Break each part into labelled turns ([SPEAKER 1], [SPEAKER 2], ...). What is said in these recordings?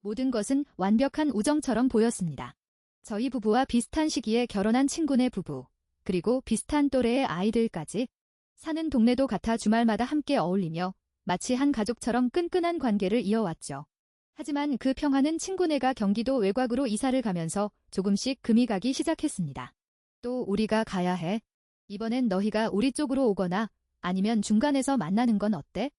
[SPEAKER 1] 모든 것은 완벽한 우정처럼 보였습니다. 저희 부부와 비슷한 시기에 결혼한 친구네 부부, 그리고 비슷한 또래의 아이들까지 사는 동네도 같아 주말마다 함께 어울리며 마치 한 가족처럼 끈끈한 관계를 이어왔죠. 하지만 그 평화는 친구네가 경기도 외곽으로 이사를 가면서 조금씩 금이 가기 시작했습니다. 또 우리가 가야 해. 이번엔 너희가 우리 쪽으로 오거나 아니면 중간에서 만나는 건 어때?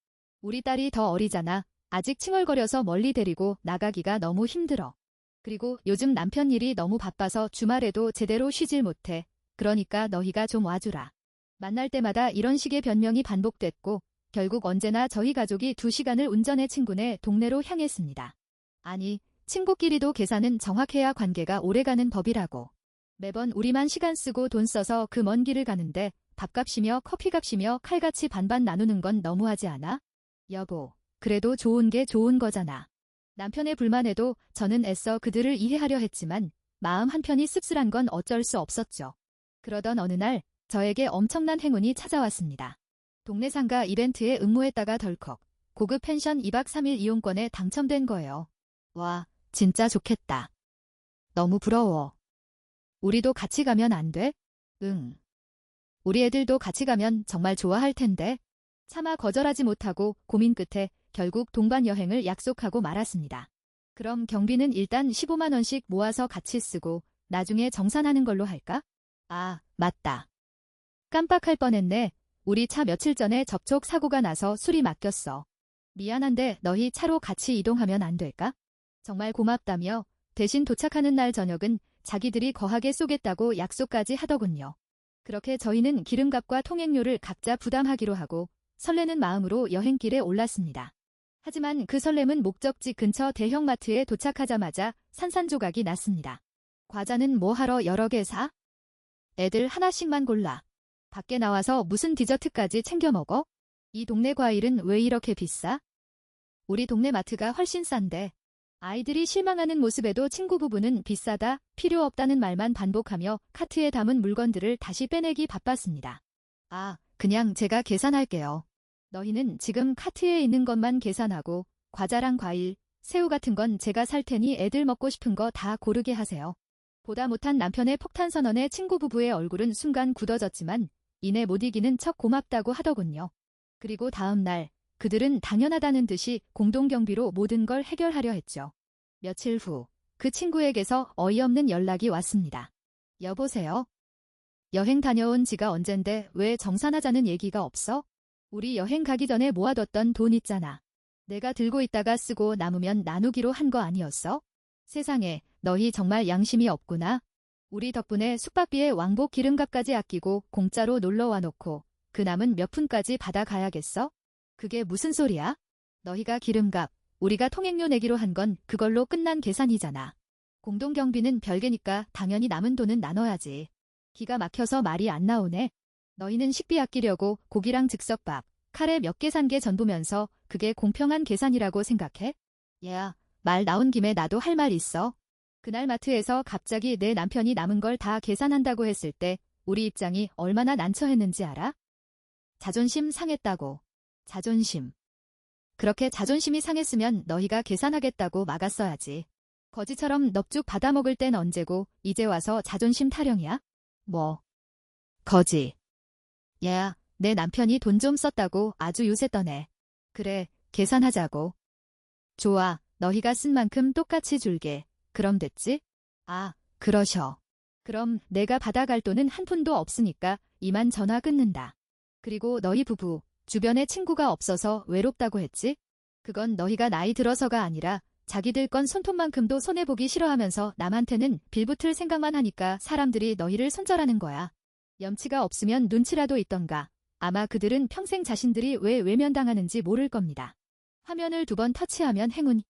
[SPEAKER 1] 우리 딸이 더 어리잖아. 아직 칭얼거려서 멀리 데리고 나가기가 너무 힘들어. 그리고 요즘 남편 일이 너무 바빠서 주말에도 제대로 쉬질 못해. 그러니까 너희가 좀 와주라. 만날 때마다 이런 식의 변명이 반복됐고 결국 언제나 저희 가족이 두 시간을 운전해 친구네 동네로 향했습니다. 아니, 친구끼리도 계산은 정확해야 관계가 오래가는 법이라고. 매번 우리만 시간 쓰고 돈 써서 그 먼 길을 가는데 밥값이며 커피값이며 칼같이 반반 나누는 건 너무하지 않아? 여보, 그래도 좋은 게 좋은 거잖아. 남편의 불만에도 저는 애써 그들을 이해하려 했지만 마음 한편이 씁쓸한 건 어쩔 수 없었죠. 그러던 어느 날 저에게 엄청난 행운이 찾아왔습니다. 동네 상가 이벤트에 응모했다가 덜컥 고급 펜션 2박 3일 이용권에 당첨된 거예요. 와, 진짜 좋겠다. 너무 부러워. 우리도 같이 가면 안 돼? 응. 우리 애들도 같이 가면 정말 좋아할 텐데. 차마 거절하지 못하고 고민 끝에 결국 동반 여행을 약속하고 말았습니다. 그럼 경비는 일단 15만원씩 모아서 같이 쓰고 나중에 정산하는 걸로 할까? 아, 맞다. 깜빡할 뻔했네. 우리 차 며칠 전에 접촉 사고가 나서 술이 맡겼어. 미안한데 너희 차로 같이 이동하면 안 될까? 정말 고맙다며 대신 도착하는 날 저녁은 자기들이 거하게 쏘겠다고 약속까지 하더군요. 그렇게 저희는 기름값과 통행료를 각자 부담하기로 하고 설레는 마음으로 여행길에 올랐습니다. 하지만 그 설렘은 목적지 근처 대형마트에 도착하자마자 산산조각이 났습니다. 과자는 뭐 하러 여러 개 사? 애들 하나씩만 골라. 밖에 나와서 무슨 디저트까지 챙겨 먹어? 이 동네 과일은 왜 이렇게 비싸? 우리 동네 마트가 훨씬 싼데. 아이들이 실망하는 모습에도 친구 부부는 비싸다, 필요 없다는 말만 반복하며 카트에 담은 물건들을 다시 빼내기 바빴습니다. 아, 그냥 제가 계산할게요. 너희는 지금 카트에 있는 것만 계산하고 과자랑 과일, 새우 같은 건 제가 살 테니 애들 먹고 싶은 거 다 고르게 하세요. 보다 못한 남편의 폭탄 선언에 친구 부부의 얼굴은 순간 굳어졌지만 이내 못 이기는 척 고맙다고 하더군요. 그리고 다음 날 그들은 당연하다는 듯이 공동 경비로 모든 걸 해결하려 했죠. 며칠 후 그 친구에게서 어이없는 연락이 왔습니다. 여보세요? 여행 다녀온 지가 언젠데 왜 정산하자는 얘기가 없어? 우리 여행 가기 전에 모아뒀던 돈 있잖아. 내가 들고 있다가 쓰고 남으면 나누기로 한 거 아니었어? 세상에 너희 정말 양심이 없구나. 우리 덕분에 숙박비에 왕복 기름값까지 아끼고 공짜로 놀러 와 놓고 그 남은 몇 푼까지 받아가야겠어? 그게 무슨 소리야? 너희가 기름값, 우리가 통행료 내기로 한 건 그걸로 끝난 계산이잖아. 공동경비는 별개니까 당연히 남은 돈은 나눠야지. 기가 막혀서 말이 안 나오네. 너희는 식비 아끼려고 고기랑 즉석밥, 카레 몇 개 산 게 전부면서 그게 공평한 계산이라고 생각해? 얘야, 말 나온 김에 나도 할 말 있어. 그날 마트에서 갑자기 내 남편이 남은 걸 다 계산한다고 했을 때 우리 입장이 얼마나 난처했는지 알아? 자존심 상했다고. 자존심. 그렇게 자존심이 상했으면 너희가 계산하겠다고 막았어야지. 거지처럼 넙죽 받아먹을 땐 언제고 이제 와서 자존심 타령이야? 뭐. 거지. 얘야, 내 남편이 돈 좀 썼다고 아주 요새 떠네. 그래, 계산하자고. 좋아, 너희가 쓴 만큼 똑같이 줄게. 그럼 됐지? 아, 그러셔. 그럼 내가 받아갈 돈은 한 푼도 없으니까 이만 전화 끊는다. 그리고 너희 부부, 주변에 친구가 없어서 외롭다고 했지? 그건 너희가 나이 들어서가 아니라 자기들 건 손톱만큼도 손해보기 싫어하면서 남한테는 빌붙을 생각만 하니까 사람들이 너희를 손절하는 거야. 염치가 없으면 눈치라도 있던가. 아마 그들은 평생 자신들이 왜 외면당하는지 모를 겁니다. 화면을 두 번 터치하면 행운